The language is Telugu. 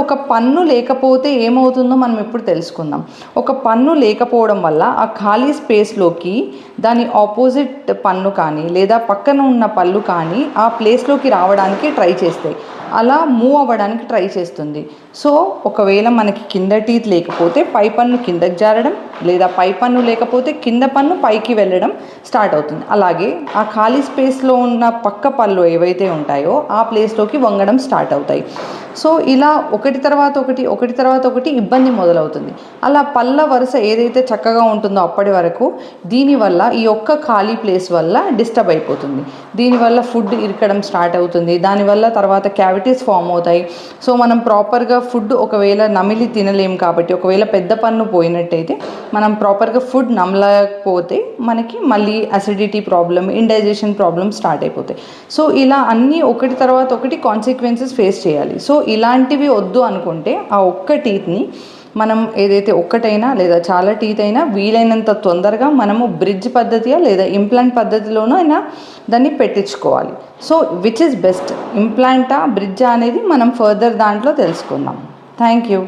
ఒక పన్ను లేకపోతే ఏమవుతుందో మనం ఇప్పుడు తెలుసుకుందాం. ఒక పన్ను లేకపోవడం వల్ల ఆ ఖాళీ స్పేస్లోకి దాని ఆపోజిట్ పన్ను కానీ లేదా పక్కన ఉన్న పళ్ళు కానీ ఆ ప్లేస్లోకి రావడానికి ట్రై చేస్తాయి. అలా మూవ్ అవ్వడానికి ట్రై చేస్తుంది. సో ఒకవేళ మనకి కింద టీత్ లేకపోతే పై పన్ను కిందకి జారడం లేదా పై పన్ను లేకపోతే కింద పన్ను పైకి వెళ్ళడం స్టార్ట్ అవుతుంది. అలాగే ఆ ఖాళీ స్పేస్లో ఉన్న పక్క పళ్ళు ఏవైతే ఉంటాయో ఆ ప్లేస్లోకి వంగడం స్టార్ట్ అవుతాయి. సో ఇలా ఒకటి తర్వాత ఒకటి ఒకటి తర్వాత ఒకటి ఇబ్బంది మొదలవుతుంది. అలా పళ్ళ వరుస ఏదైతే చక్కగా ఉంటుందో అప్పటి వరకు దీనివల్ల ఈ ఒక్క ఖాళీ ప్లేస్ వల్ల డిస్టర్బ్ అయిపోతుంది. దీనివల్ల ఫుడ్ ఇరకడం స్టార్ట్ అవుతుంది. దానివల్ల తర్వాత క్యావిటీస్ ఫామ్ అవుతాయి. సో మనం ప్రాపర్గా ఫుడ్ ఒకవేళ నమిలి తినలేం కాబట్టి ఒకవేళ పెద్ద పన్ను పోయినట్టయితే మనం ప్రాపర్గా ఫుడ్ నమలకపోతే మనకి మళ్ళీ acidity problem indigestion problem start అయిపోతాయి. సో ఇలా అన్నీ ఒకటి తర్వాత ఒకటి కాన్సిక్వెన్సెస్ ఫేస్ చేయాలి. సో ఇలాంటివి వద్దు అనుకుంటే ఆ ఒక్క టీత్ని మనం ఏదైతే ఒక్కటైనా లేదా చాలా టీత్ అయినా వీలైనంత తొందరగా మనము బ్రిడ్జ్ పద్ధతిగా లేదా ఇంప్లాంట్ పద్ధతిలోనూ అయినా దాన్ని పెట్టించుకోవాలి. సో విచ్ ఇస్ బెస్ట్ ఇంప్లాంటా బ్రిడ్జా అనేది మనం ఫర్దర్ దాంట్లో తెలుసుకుందాం. Thank you